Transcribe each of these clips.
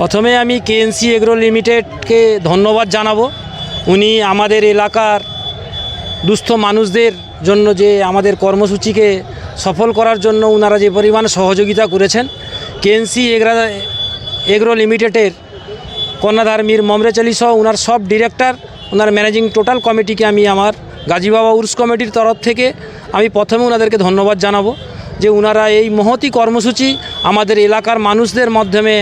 প্রথমে আমি KNC agro লিমিটেডকে ধন্যবাদ জানাব। উনি আমাদের এলাকার দুস্থ মানুষদের জন্য যে আমাদের কর্মসূচিকে সফল করার জন্য ওনারা যে পরিমাণ সহযোগিতা করেছেন, কেএনসি এগ্রা এগ্রো লিমিটেডের কন্যাধার মীর মমরেচ আলী সহ ওনার সব ডিরেক্টর ওনার ম্যানেজিং টোটাল কমিটিকে আমি আমার গাজী বাবা উর্স কমিটির তরফ থেকে আমি প্রথমে ওনাদেরকে ধন্যবাদ জানাব যে ওনারা এই মহতি কর্মসূচি আমাদের এলাকার মানুষদের মাধ্যমে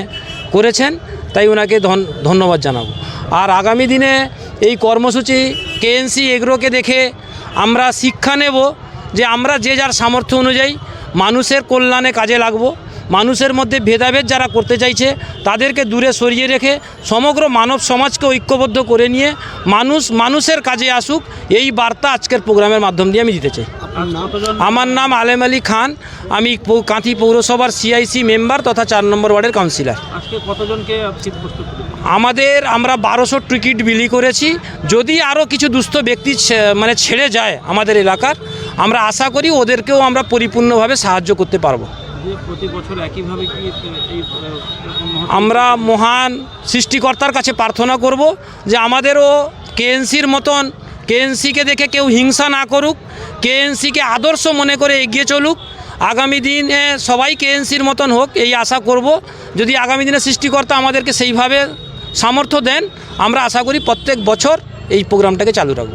করেছেন, তাই ওনাকে ধন- ধন্যবাদ জানাব। আর আগামী দিনে এই কর্মসূচি কেএনসি এগ্রোকে দেখে আমরা শিক্ষা নেব যে আমরা যে যার সামর্থ্য অনুযায়ী মানুষের কল্যাণে কাজে লাগবো, মানুষের মধ্যে ভেদাভেদ যারা করতে চাইছে, তাদেরকে দূরে সরিয়ে রেখে সমগ্র মানব সমাজকে ঐক্যবদ্ধ করে নিয়ে মানুষ মানুষের কাজে আসুক, এই বার্তা আজকের প্রোগ্রামের মাধ্যম দিয়ে আমি দিতে চাই। আমার নাম আলেম আলী খান। আমি কাঁথি পৌরসভার সিআইসি মেম্বার তথা চার নম্বর ওয়ার্ডের কাউন্সিলর? আমাদের আমরা বারোশো টিকিট বিলি করেছি। যদি আরও কিছু দুস্থ ব্যক্তি মানে ছেড়ে যায় আমাদের এলাকার আমরা আশা করি ওদেরকেও আমরা পরিপূর্ণভাবে সাহায্য করতে পারব। আমরা মহান সৃষ্টিকর্তার কাছে প্রার্থনা করব যে আমাদেরও কেএনসির মতন কেএনসিকে দেখে কেউ হিংসা না করুক, কেএনসিকে আদর্শ মনে করে এগিয়ে চলুক। আগামী দিনে সবাই কেএনসির মতন হোক, এই আশা করব। যদি আগামী দিনে সৃষ্টিকর্তা আমাদেরকে সেইভাবে সামর্থ্য দেন, আমরা আশা করি প্রত্যেক বছর এই প্রোগ্রামটাকে চালু রাখব।